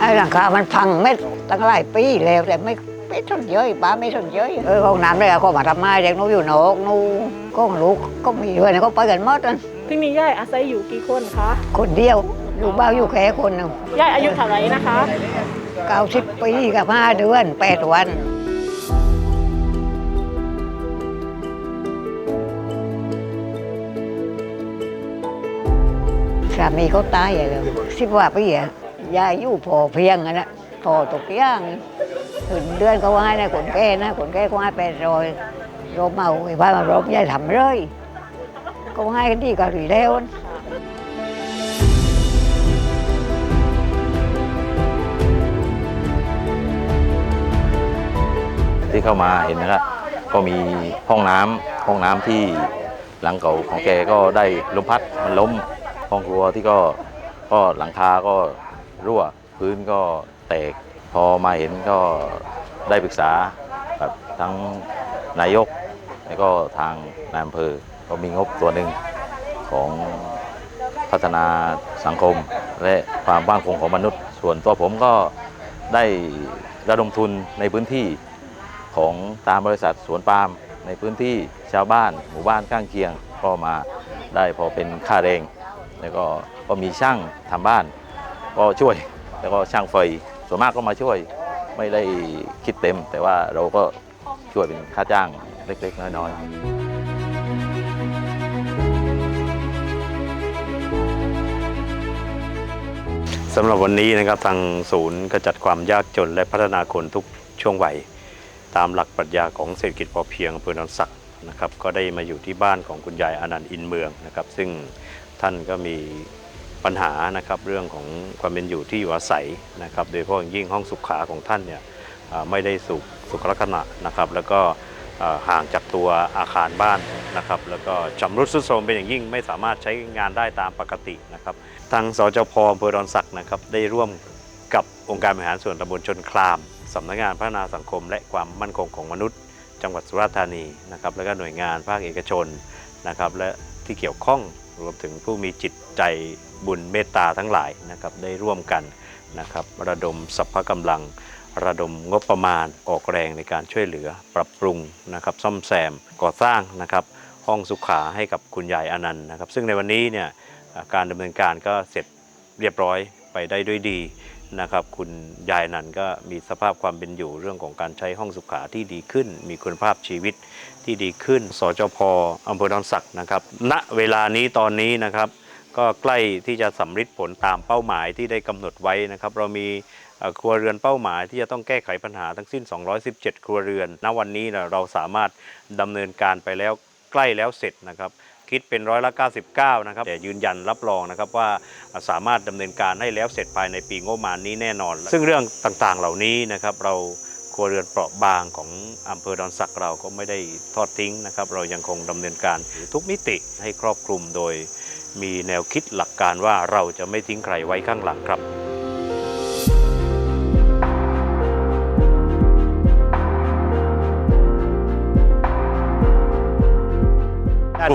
ไอ้หลังคา มันพังไม่ตั้งหลายปีแล้วแต่ไม่ไม่สนเยอะป้าไม่สนเยอะเออห้องน้ำเลยอะก็มาทำไม้เด็กหนู้อยู่นอกหนู้ก็ลูกก็มีด้วยนะก็ไปกันหมดอะที่นี่ย่ายอาศัยอยู่กี่คนคะคนเดียวอยู่บ้านอยู่แค่คนหนึ่งย่ายอายุเท่าไหร่นะคะเก้าสิบปีกับห้าเดือนแปดวันสามีเขาตายอะเลยสิบว่าปีอะ ยายอยู่พอเพียงอะนะพอตกย่างถึงเดือนก็ว่าให้นะคนแก่นะคนแก่ก็ให้แปรอยรบมาไอ้บ้ามารบยายทำเลยก็ให้ดีก็ดีแล้วที่เข้ามาเห็นนะครับ ก็มีห้องน้ำห้องน้ำที่หลังเก่าของแกก็ได้ลมพัดมันล้มห้องครัวที่ก็ก็หลังคาก็ รั่ว พื้นก็แตก พอมาเห็นก็ได้ปรึกษากับทั้งนายก แล้วก็ทางนายอำเภอก็มีงบตัวหนึ่งของพัฒนาสังคม และความบ้านคงของมนุษย์ ส่วนตัวผมก็ได้ระดมทุนในพื้นที่ของตามบริษัทสวนปาล์มในพื้นที่ชาวบ้าน หมู่บ้านข้างเคียง ก็มาได้พอเป็นค่าแรง แล้วก็ก็มีช่างทำบ้าน ก็ช่วย แล้วก็ช่างไฟส่วนมากก็มาช่วยไม่ได้คิดเต็ม แต่ว่าเราก็ช่วยเป็นค่าจ้างเล็ก ๆ น้อยๆสำหรับวันนี้นะครับทางศูนย์กระจัดความยากจนและพัฒนาคนทุกช่วงวัย ตามหลักปรัชญาของเศรษฐกิจพอเพียงอำเภอหนองสักนะครับก็ได้มาอยู่ที่บ้านของคุณยายอนันต์อินเมืองนะครับ ซึ่งท่านก็มี ปัญหานะครับเรื่องของความเป็นอยู่ที่อยู่อาศัยนะครับ โดยเฉพาะอย่างยิ่งห้องสุขาของท่านเนี่ยไม่ได้สุขสุขลักษณะนะครับ แล้วก็ห่างจากตัวอาคารบ้านนะครับ แล้วก็ชำรุดทรุดโทรมเป็นอย่างยิ่งไม่สามารถใช้งานได้ตามปกตินะครับ ทางสจพอำเภอดอนสักนะครับได้ร่วมกับองค์การบริหารส่วนตำบลชนครามสำนักงานพัฒนาสังคม และความมั่นคงของมนุษย์ จังหวัดสุราษฎร์ธานีนะครับ แล้วก็หน่วยงานภาคเอกชนนะครับ และที่เกี่ยวข้อง รวมถึงผู้มีจิตใจบุญเมตตาทั้งหลายนะครับได้ร่วมกันนะครับระดมสรรพกำลัง ระดมงบประมาณออกแรงในการช่วยเหลือปรับปรุงนะครับซ่อมแซมก่อสร้างนะครับห้องสุขาให้กับคุณยายอนันต์นะครับ ซึ่งในวันนี้เนี่ยการดำเนินการก็เสร็จเรียบร้อยไปได้ด้วยดี นะครับคุณยายนันก็มีสภาพความเป็นอยู่เรื่องของการใช้ห้องสุขาที่ดีขึ้น มีคุณภาพชีวิตที่ดีขึ้น สจพอำเภอดอนสักนะครับณเวลานี้ตอนนี้นะครับ ก็ใกล้ที่จะสำฤทธิ์ผลตามเป้าหมายที่ได้กำหนดไว้นะครับ เรามีครัวเรือนเป้าหมายที่จะต้องแก้ไขปัญหาทั้งสิ้น 217 ครัวเรือน ณวันนี้เราสามารถดำเนินการไปแล้วใกล้แล้วเสร็จนะครับ คิดเป็นร้อยละ 99 นะครับ แต่ยืนยันรับรองนะครับว่าสามารถดำเนินการให้แล้วเสร็จภายในปีงบประมาณนี้แน่นอน ซึ่งเรื่องต่างๆเหล่านี้นะครับเราครัวเรือนเปราะบางของอำเภอดอนสักเราก็ไม่ได้ทอดทิ้งนะครับ เรายังคงดำเนินการทุกมิติให้ครอบคลุมโดย มีแนวคิดหลักการว่าเราจะไม่ทิ้งใครไว้ข้างหลังครับ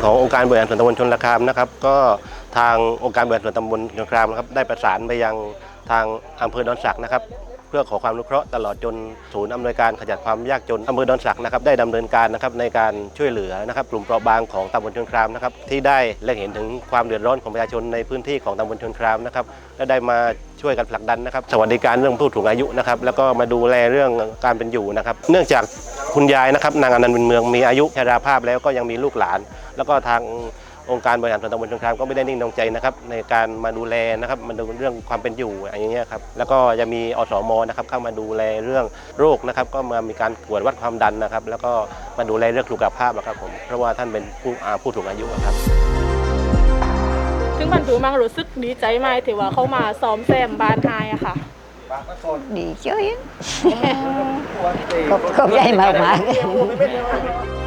ขององค์การบริหารส่วนตำบลชนราคามนะครับ ก็ทางองค์การบริหารส่วนตำบลชนราคามนะครับได้ประสานไปยังทางอำเภอดอนสักนะครับ เพื่อขอความอนุเคราะห์ตลอดจนศูนย์อำนวยการขจัดความยากจนอำเภอดอนสักนะครับได้ดำเนินการนะครับในการช่วยเหลือนะครับกลุ่มเปราะบางของตำบลชนครามนะครับที่ได้เล็งเห็นถึงความเดือดร้อนของประชาชนในพื้นที่ของตำบลชนครามนะครับและได้มาช่วยกันผลักดันนะครับ สวัสดิการเรื่องผู้สูงอายุนะครับแล้วก็มาดูแลเรื่องการเป็นอยู่นะครับ เนื่องจากคุณยายนะครับนางอนันต์บุญเมืองมีอายุชราภาพแล้วก็ยังมีลูกหลาน แล้วก็ทางองค์การบริหารส่วนตำบลชนครามก็ไม่ได้นิ่งนอนใจนะครับในการมาดูแลนะครับมาดูเรื่องความเป็นอยู่อย่างเงี้ยครับแล้วก็จะมีอสมนะครับเข้ามาดูแลเรื่องโรคนะครับก็มามีการตรวจวัดความดันนะครับ แล้วก็มาดูแลเรื่องสุขภาพอะครับผมเพราะว่าท่านเป็นผู้อ่าผู้สูงอายุอะครับถึงมันดูมังรู้สึกดีใจไหมที่ว่าเขามาซ้อมแซมบ้านไฮอะค่ะดีเฉยขอบขอบใจมากมากๆ